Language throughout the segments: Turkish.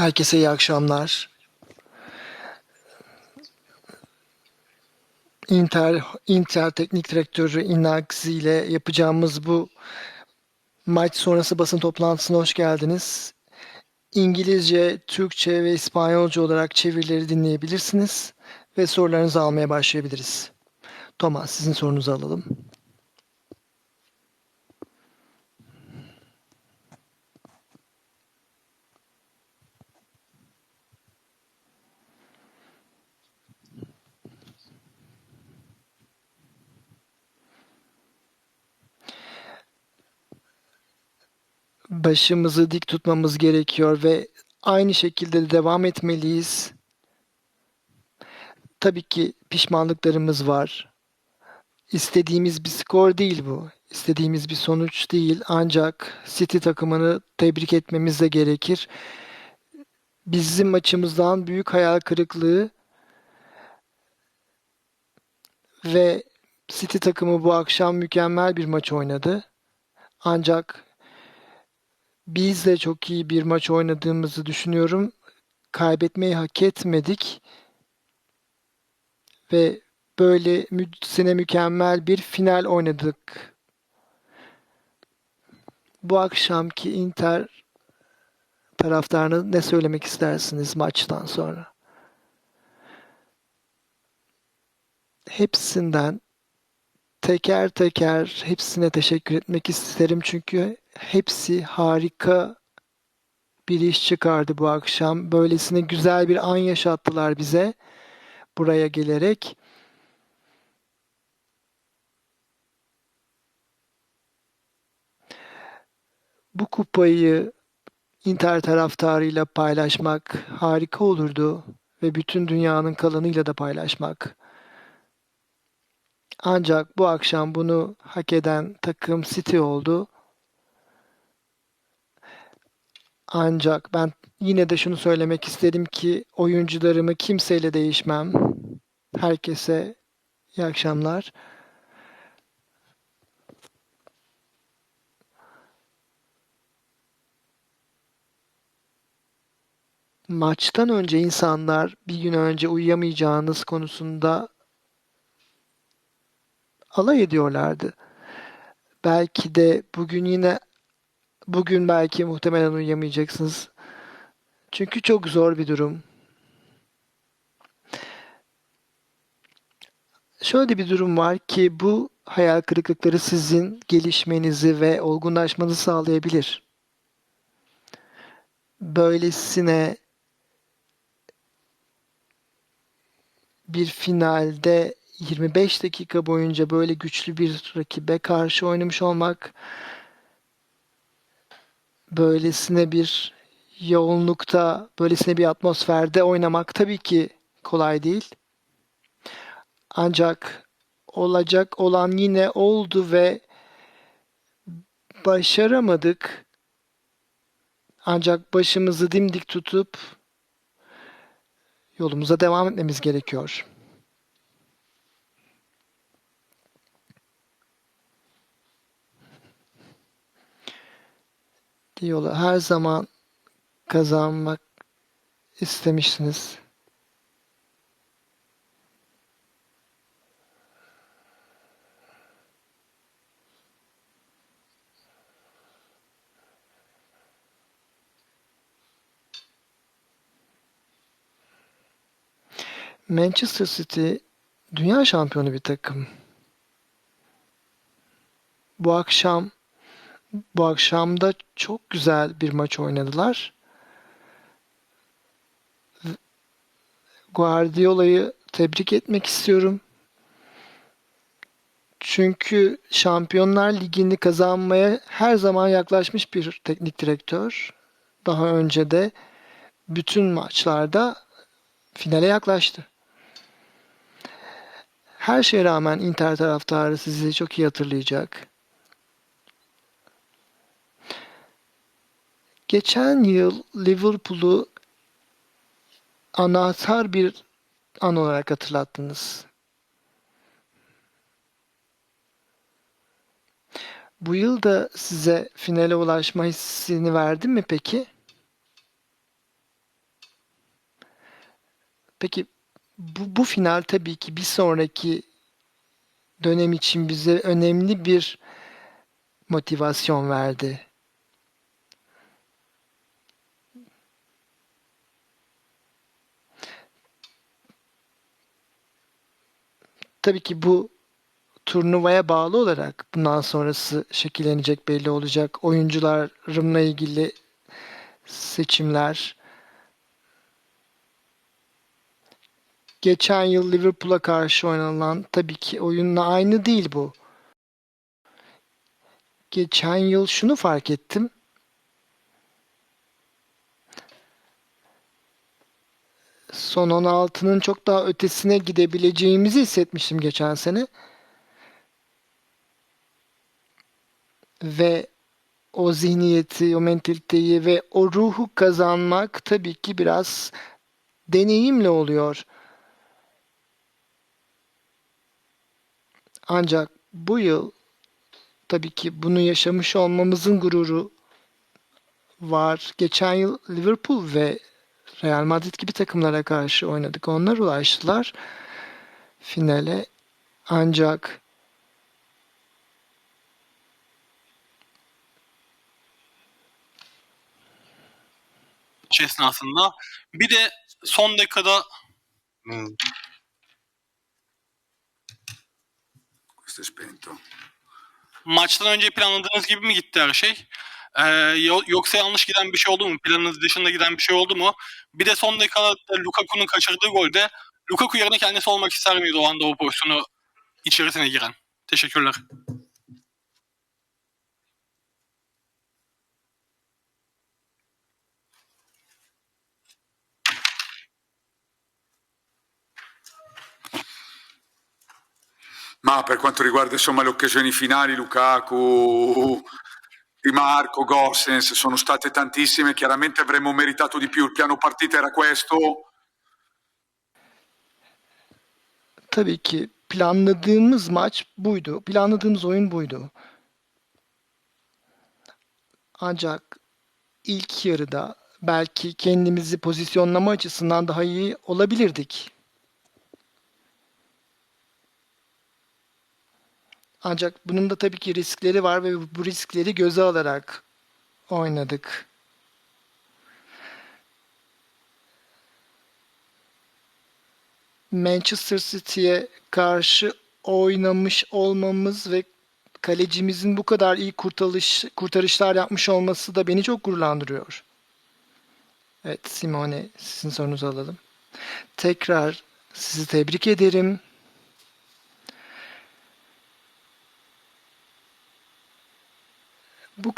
Herkese iyi akşamlar. Inter, Inter Teknik Direktörü Inagzi ile yapacağımız bu maç sonrası basın toplantısına hoş geldiniz. İngilizce, Türkçe ve İspanyolca olarak çevirileri dinleyebilirsiniz ve sorularınızı almaya başlayabiliriz. Thomas, sizin sorunuzu alalım. Başımızı dik tutmamız gerekiyor ve aynı şekilde de devam etmeliyiz. Tabii ki pişmanlıklarımız var. İstediğimiz bir skor değil bu. İstediğimiz bir sonuç değil. Ancak City takımını tebrik etmemiz de gerekir. Bizim maçımızdan büyük hayal kırıklığı ve City takımı bu akşam mükemmel bir maç oynadı. Ancak biz de çok iyi bir maç oynadığımızı düşünüyorum. Kaybetmeyi hak etmedik ve böyle sene mükemmel bir final oynadık. Bu akşamki Inter taraftarına ne söylemek istersiniz maçtan sonra? Hepsinden teker teker hepsine teşekkür etmek isterim çünkü hepsi harika bir iş çıkardı bu akşam. Böylesine güzel bir an yaşattılar bize buraya gelerek. Bu kupayı Inter taraftarıyla paylaşmak harika olurdu ve bütün dünyanın kalanıyla da paylaşmak. Ancak bu akşam bunu hak eden takım City oldu. Ancak ben yine de şunu söylemek isterim ki oyuncularımı kimseyle değişmem. Herkese iyi akşamlar. Maçtan önce insanlar bir gün önce uyuyamayacağınız konusunda alay ediyorlardı. Belki de bugün yine bugün belki muhtemelen uyuyamayacaksınız. Çünkü çok zor bir durum. Şöyle bir durum var ki bu hayal kırıklıkları sizin gelişmenizi ve olgunlaşmanızı sağlayabilir. Böylesine bir finalde 25 dakika boyunca böyle güçlü bir rakibe karşı oynamış olmak böylesine bir yoğunlukta, böylesine bir atmosferde oynamak tabii ki kolay değil. Ancak olacak olan yine oldu ve başaramadık. Ancak başımızı dimdik tutup yolumuza devam etmemiz gerekiyor. Yolu her zaman kazanmak istemişsiniz. Manchester City dünya şampiyonu bir takım. Bu akşam bu akşam da çok güzel bir maç oynadılar. Guardiola'yı tebrik etmek istiyorum. Çünkü Şampiyonlar Ligi'ni kazanmaya her zaman yaklaşmış bir teknik direktör. Daha önce de bütün maçlarda finale yaklaştı. Her şeye rağmen Inter taraftarı sizi çok iyi hatırlayacak. Geçen yıl Liverpool'u anahtar bir an olarak hatırlattınız. Bu yıl da size finale ulaşma hissini verdi mi peki? Peki bu, bu final tabii ki bir sonraki dönem için bize önemli bir motivasyon verdi. Tabii ki bu turnuvaya bağlı olarak bundan sonrası şekillenecek belli olacak. Oyuncularımla ilgili seçimler. Geçen yıl Liverpool'a karşı oynanan tabii ki oyunla aynı değil bu. Geçen yıl şunu fark ettim. Son 16'nın çok daha ötesine gidebileceğimizi hissetmiştim geçen sene. Ve o zihniyeti, o mentaliteyi ve o ruhu kazanmak tabii ki biraz deneyimle oluyor. Ancak bu yıl tabii ki bunu yaşamış olmamızın gururu var. Geçen yıl Liverpool ve Real Madrid gibi takımlara karşı oynadık. Onlar ulaştılar finale. Ancak maç esnasında. Bir de son dakikada Mm. Spento. maçtan önce planladığınız gibi mi gitti her şey? Ee, yo- yoksa yanlış giden bir şey oldu mu? Planınız dışında giden bir şey oldu mu? Bir de son dakikada Lukaku'nun kaçırdığı golde Lukaku yerine kendisi olmak ister miydi o anda o pozisyonu içerisine giren? Teşekkürler. Ma per quanto riguarda insomma, le occasioni finali, Lukaku, Di Marco, Gossens, sono state tantissime. Chiaramente avremmo meritato di più. Il piano partita era questo. tabii ki planladığımız maç buydu. Planladığımız oyun buydu. Ancak ilk yarıda belki kendimizi pozisyonlama açısından daha iyi olabilirdik. Ancak bunun da tabii ki riskleri var ve bu riskleri göze alarak oynadık. Manchester City'ye karşı oynamış olmamız ve kalecimizin bu kadar iyi kurtarış, kurtarışlar yapmış olması da beni çok gururlandırıyor. Evet Simone sizin sorunuzu alalım. Tekrar sizi tebrik ederim.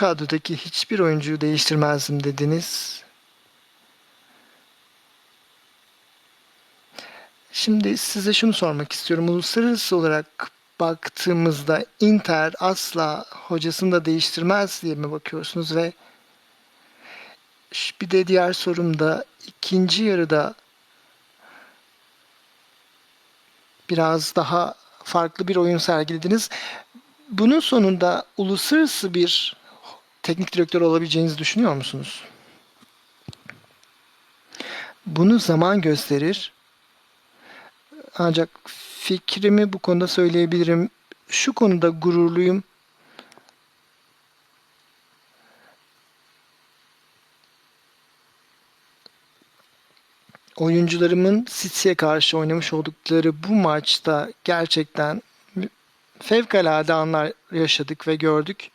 Kadrodaki hiçbir oyuncuyu değiştirmezdim dediniz. Şimdi size şunu sormak istiyorum. Uluslararası olarak baktığımızda Inter asla hocasını da değiştirmez diye mi bakıyorsunuz ve bir de diğer sorum da ikinci yarıda biraz daha farklı bir oyun sergilediniz. Bunun sonunda uluslararası bir teknik direktör olabileceğinizi düşünüyor musunuz? Bunu zaman gösterir. Ancak fikrimi bu konuda söyleyebilirim. Şu konuda gururluyum. Oyuncularımın City'ye karşı oynamış oldukları bu maçta gerçekten fevkalade anlar yaşadık ve gördük.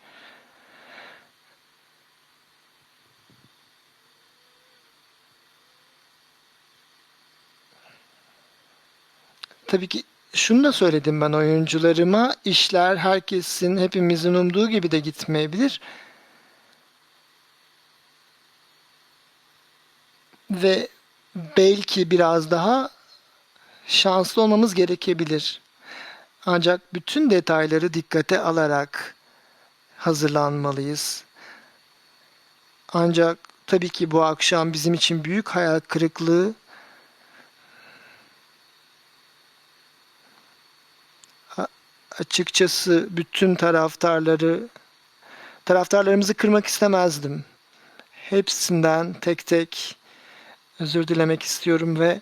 Tabii ki şunu da söyledim ben oyuncularıma. işler herkesin, hepimizin umduğu gibi de gitmeyebilir. Ve belki biraz daha şanslı olmamız gerekebilir. Ancak bütün detayları dikkate alarak hazırlanmalıyız. Ancak tabii ki bu akşam bizim için büyük hayal kırıklığı açıkçası bütün taraftarları taraftarlarımızı kırmak istemezdim. Hepsinden tek tek özür dilemek istiyorum ve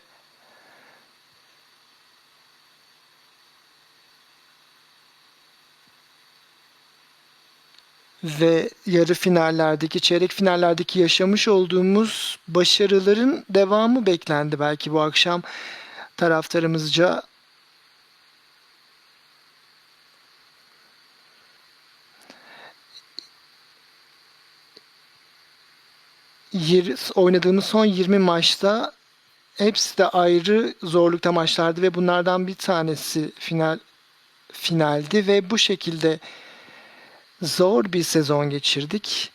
ve yarı finallerdeki, çeyrek finallerdeki yaşamış olduğumuz başarıların devamı beklendi belki bu akşam taraftarımızca oynadığımız son 20 maçta hepsi de ayrı zorlukta maçlardı ve bunlardan bir tanesi final finaldi ve bu şekilde zor bir sezon geçirdik.